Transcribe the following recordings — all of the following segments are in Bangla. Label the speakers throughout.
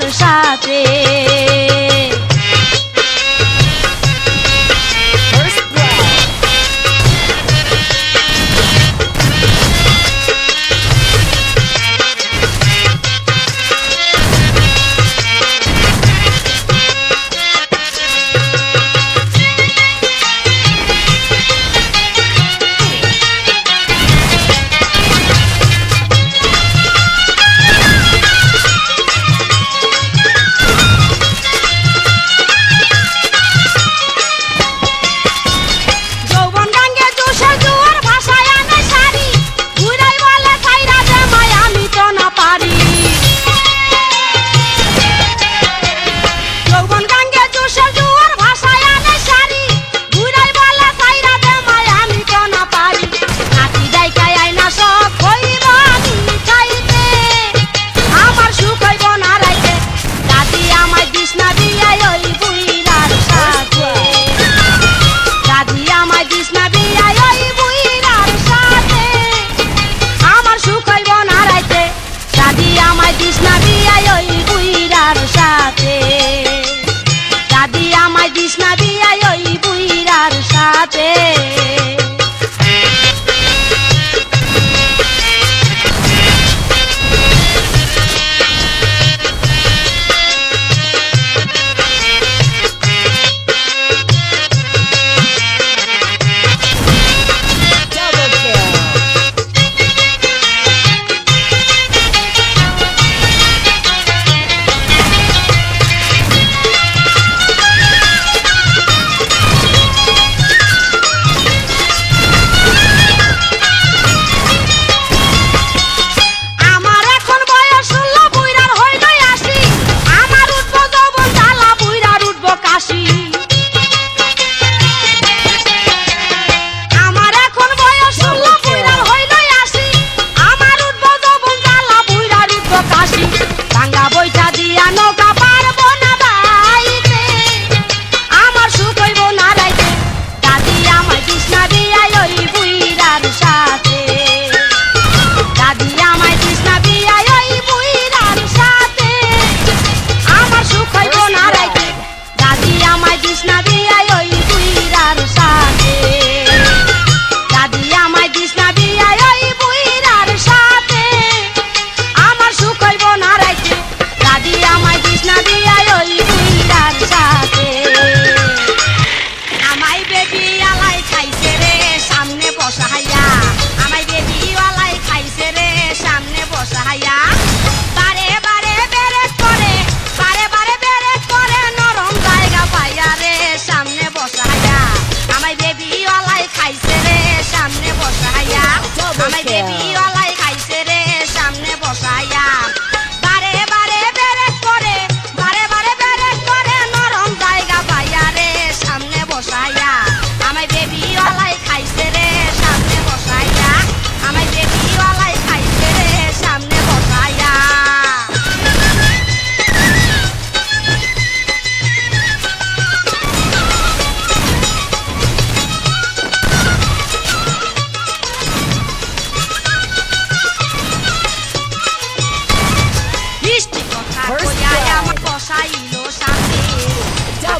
Speaker 1: তার সাথে Disney, ay, hoy voy a ir a Krishna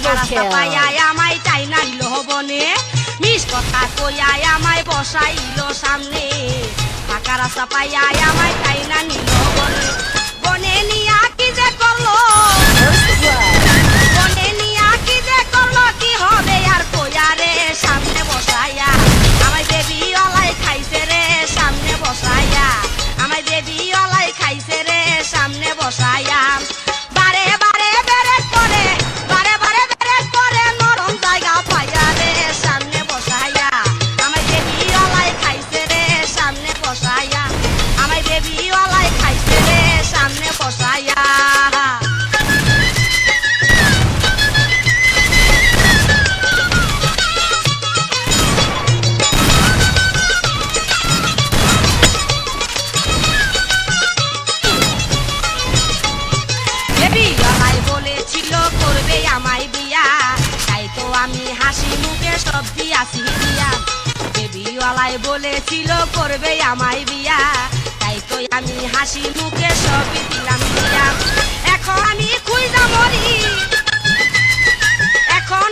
Speaker 1: আমায় চাই নাইল হবনে। মিস কথা কইয়া আমায় বসাইল সামনে। ফাঁকা রাস্তা পাইয়া আমায় চাই না নিল হবনে। সবজি আসি দিয়া। বেবিওয়ালাই বলেছিল, করবে আমাই বিয়া। তাই তো আমি হাসি মুখে সব দিলাম দিয়া। এখন আমি খুঁজা মরি। এখন